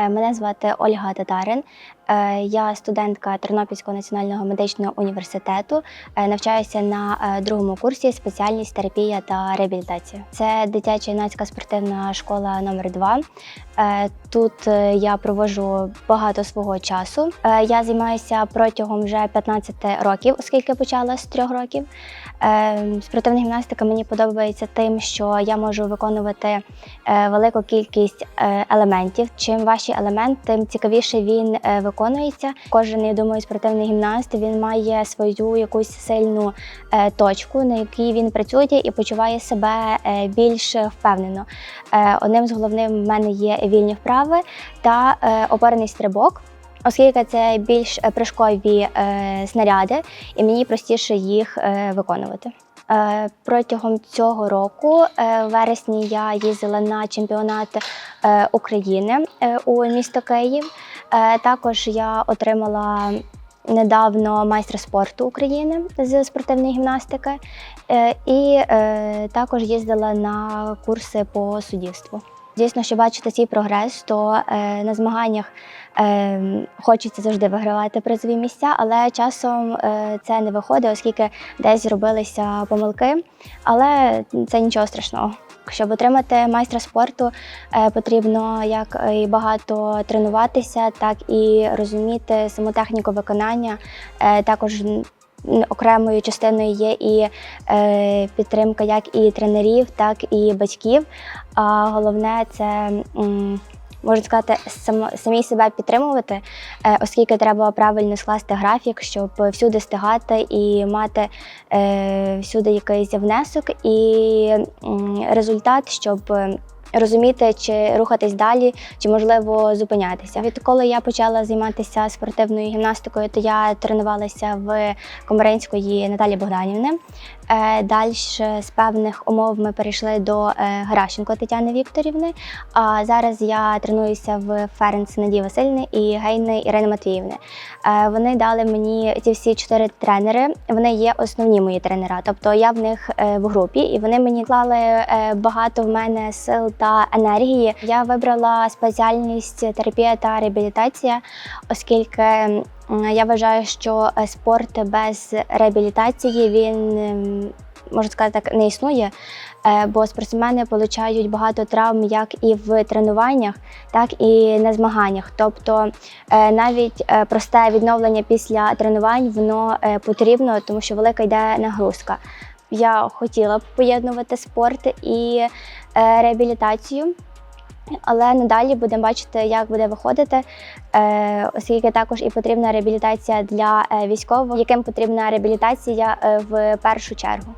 Е, Мене звати Ольга Татарин. Е, Я студентка Тернопільського національного медичного університету. Е, Навчаюся на е, другому курсі спеціальність терапія та реабілітація. Це дитяча юнацька спортивна школа номер 2 Тут я проводжу багато свого часу. Я займаюся протягом вже 15 років, оскільки почала з 3 років. Спортивна гімнастика мені подобається тим, що я можу виконувати велику кількість елементів. Чим важчий елемент, тим цікавіше він е, виконується. Кожен, я думаю, спортивний гімнаст він має свою якусь сильну е, точку, на якій він працює і почуває себе е, більш впевнено. Е, Одним з головних в мене є вільні вправи та опорний стрибок. Оскільки це більш прыжкові е, снаряди, і мені простіше їх е, виконувати. Е, Протягом цього року, е, в вересні, я їздила на чемпіонат е, України е, у місто Київ. Е, Також я отримала недавно майстра спорту України з спортивної гімнастики, Е, і е, також їздила на курси по суддівству. Дійсно, що бачити цей прогрес, то е, на змаганнях е, хочеться завжди вигравати призові місця, але часом е, це не виходить, оскільки десь зробилися помилки. Але це нічого страшного. Щоб отримати майстра спорту, е, потрібно як і багато тренуватися, так і розуміти саму техніку виконання. Е, Також окремою частиною є і е, підтримка як і тренерів, так і батьків. А головне це. Можна сказати, самі себе підтримувати, е, оскільки треба правильно скласти графік, щоб всюди встигати і мати е, всюди якийсь внесок і результат, щоб розуміти, чи рухатись далі, чи можливо зупинятися. Відколи я почала займатися спортивною гімнастикою, то я тренувалася в Комаринської Наталі Богданівни. Е, Далі з певних умов ми перейшли до е, Геращенко Тетяни Вікторівни. А зараз я тренуюся в Ференц Надії Васильівни і Гейни Ірини Матвіївни. Е, Вони дали мені ці всі чотири тренери. Вони є основні мої тренера. Тобто я в них в групі, і вони мені клали багато в мене сил та енергії. Я вибрала спеціальність терапія та реабілітація, оскільки я вважаю, що е, спорт без реабілітації він ем, можна сказати так не існує. Е, Бо спортсмени отримують багато травм як і в тренуваннях, так і на змаганнях. Тобто е, навіть просте відновлення після тренувань воно потрібно, тому що велика йде нагрузка. Я хотіла б поєднувати спорт і реабілітацію. Але надалі будемо бачити, як буде виходити, е, оскільки також і потрібна реабілітація для е, військових, яким потрібна реабілітація е, в першу чергу.